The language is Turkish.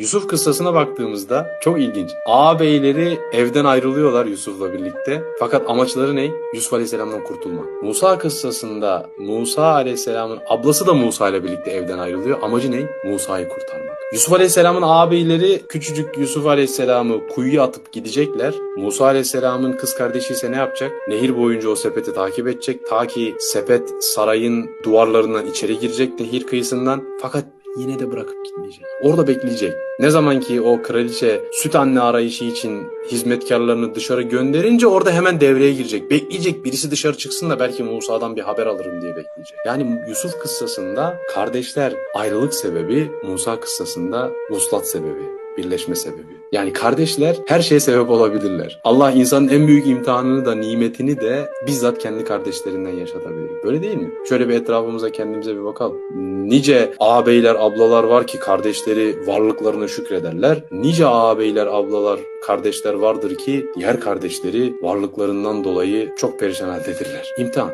Yusuf kıssasına baktığımızda çok ilginç. Ağabeyleri evden ayrılıyorlar Yusuf'la birlikte. Fakat amaçları ne? Yusuf Aleyhisselam'dan kurtulmak. Musa kıssasında Musa Aleyhisselam'ın ablası da Musa ile birlikte evden ayrılıyor. Amacı ne? Musa'yı kurtarmak. Yusuf Aleyhisselam'ın ağabeyleri küçücük Yusuf Aleyhisselam'ı kuyuya atıp gidecekler. Musa Aleyhisselam'ın kız kardeşi ise ne yapacak? Nehir boyunca o sepeti takip edecek. Ta ki sepet sarayın duvarlarından içeri girecek nehir kıyısından. Fakat yine de bırakıp gitmeyecek. Orada bekleyecek. Ne zaman ki o kraliçe süt anne arayışı için hizmetkarlarını dışarı gönderince orada hemen devreye girecek. Bekleyecek birisi dışarı çıksın da belki Musa'dan bir haber alırım diye bekleyecek. Yani Yusuf kıssasında kardeşler ayrılık sebebi, Musa kıssasında vuslat sebebi birleşme sebebi. Yani kardeşler her şeye sebep olabilirler. Allah insanın en büyük imtihanını da nimetini de bizzat kendi kardeşlerinden yaşatabilir. Böyle değil mi? Şöyle bir etrafımıza kendimize bir bakalım. Nice ağabeyler, ablalar var ki kardeşleri varlıklarına şükrederler. Nice ağabeyler, ablalar, kardeşler vardır ki diğer kardeşleri varlıklarından dolayı çok perişan haldedirler. İmtihan.